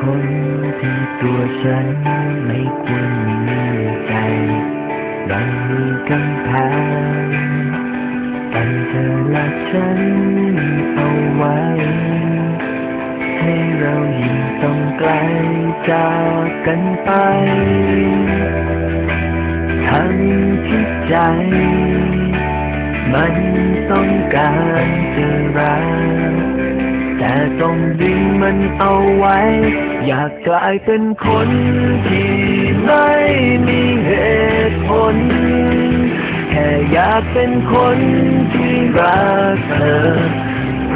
คนที่ตัวฉันไม่ควรมีใจเรามีกำแพงกันเธอและฉันเอาไว้ ให้เรายิ่งต้องไกลจากกันไปทั้งที่ใจ มันต้องการจะรัก แต่ต้องดึงมันเอาไว้ อยากกลายเป็นคนที่ไม่มีเหตุผล แค่อยากเป็นคนที่รักเธอ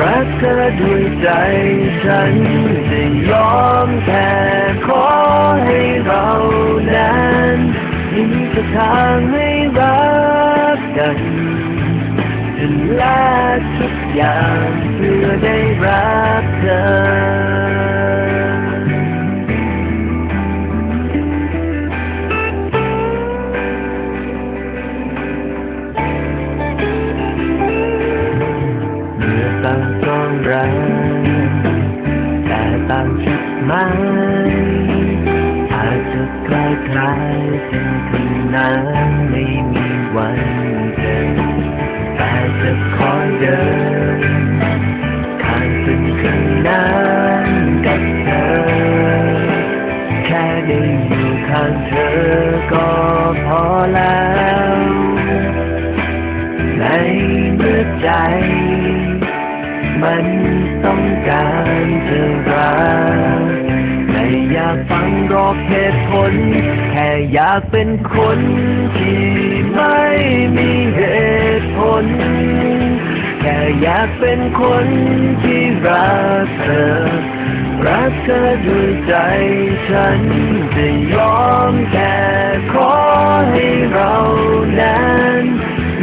รักเธอด้วยใจฉันจะยอมแค่ขอให้เรานั้นมีสักทางให้รักกันจะละทุกอย่างเพื่อได้รัก เธอ เมื่อต่างก็รักแต่ต่างจุดหมายอาจจะคล้ายคล้ายๆสิ่งนั้นไม่มีวันเจอแต่จะคอเดิน ได้อยู่ข้างเธอก็พอแล้ว ในเมื่อใจ มันต้องการจะรักไม่อยากฟังรอกเหตุผล แค่อยากเป็นคนที่ไม่มีเหตุผล แค่อยากเป็นคนที่รักเธอ รักเธอด้วยใจฉันจะยอมแค่ขอให้เรานั้น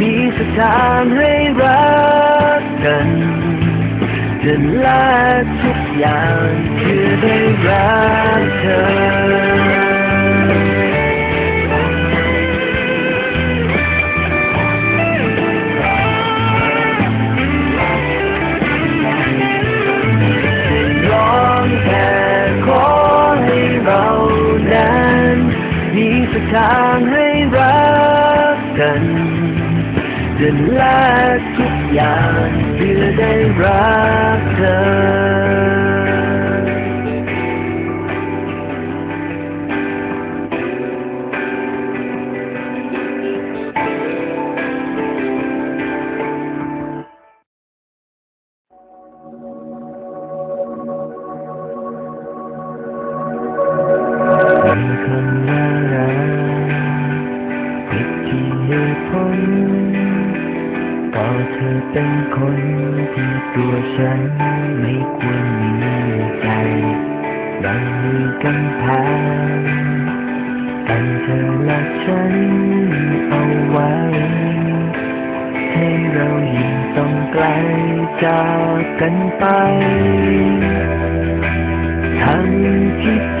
มีสถานให้รักกันจะละทุกอย่างเพื่อได้รักเธอ ทางให้รักกันจะละทุกอย่างเพื่อได้รักเธอ ก็เธอเป็นคนที่ตัวฉันไม่ควรมีใจเรามีกำแพงกันเธอและฉันเอาไว้ ให้เรายิ่งต้องไกลจากกันไป ทั้งที่